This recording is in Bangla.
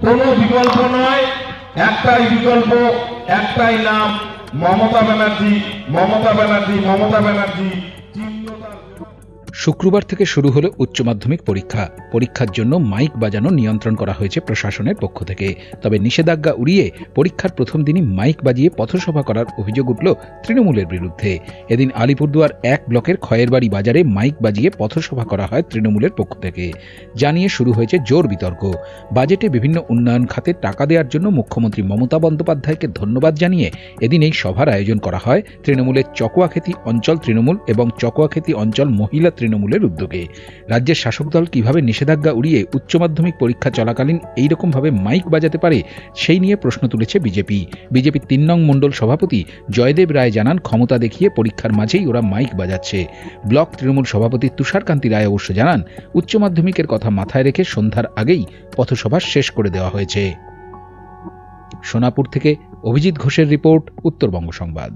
কোনো বিকল্প নয় একটাই বিকল্প একটাই নাম মমতা ব্যানার্জি মমতা ব্যানার্জি মমতা ব্যানার্জি শুক্রবার থেকে শুরু হলো উচ্চ মাধ্যমিক পরীক্ষা। পরীক্ষার জন্য মাইক বাজানো নিয়ন্ত্রণ করা হয়েছে প্রশাসনের পক্ষ থেকে। তবে নিষেধাজ্ঞা উড়িয়ে পরীক্ষার প্রথম দিনই মাইক বাজিয়ে পথসভা করার অভিযোগ উঠল তৃণমূলের বিরুদ্ধে। এদিন আলিপুরদুয়ার এক ব্লকের খয়েরবাড়ি বাজারে মাইক বাজিয়ে পথসভা করা হয় তৃণমূলের পক্ষ থেকে। জানিয়ে শুরু হয়েছে জোর বিতর্ক। বাজেটে বিভিন্ন উন্নয়ন খাতে টাকা দেওয়ার জন্য মুখ্যমন্ত্রী মমতা বন্দ্যোপাধ্যায়কে ধন্যবাদ জানিয়ে এদিন এই সভার আয়োজন করা হয়। তৃণমূলের চকোয়াখেতি অঞ্চল তৃণমূল এবং চকোয়াখেতি অঞ্চল মহিলা তৃণমূলের উদ্যোগে। রাজ্যের শাসক দল কীভাবে নিষেধাজ্ঞা উড়িয়ে উচ্চ মাধ্যমিক পরীক্ষা চলাকালীন এইরকমভাবে মাইক বাজাতে পারে, সেই নিয়ে প্রশ্ন তুলেছে বিজেপি। বিজেপির তিন নং মণ্ডল সভাপতি জয়দেব রায় জানান, ক্ষমতা দেখিয়ে পরীক্ষার মাঝেই ওরা মাইক বাজাচ্ছে। ব্লক তৃণমূল সভাপতি তুষারকান্তি রায় অবশ্য জানান, উচ্চ মাধ্যমিকের কথা মাথায় রেখে সন্ধ্যার আগেই পথসভা শেষ করে দেওয়া হয়েছে। সোনাপুর থেকে অভিজিৎ ঘোষের রিপোর্ট, উত্তরবঙ্গ সংবাদ।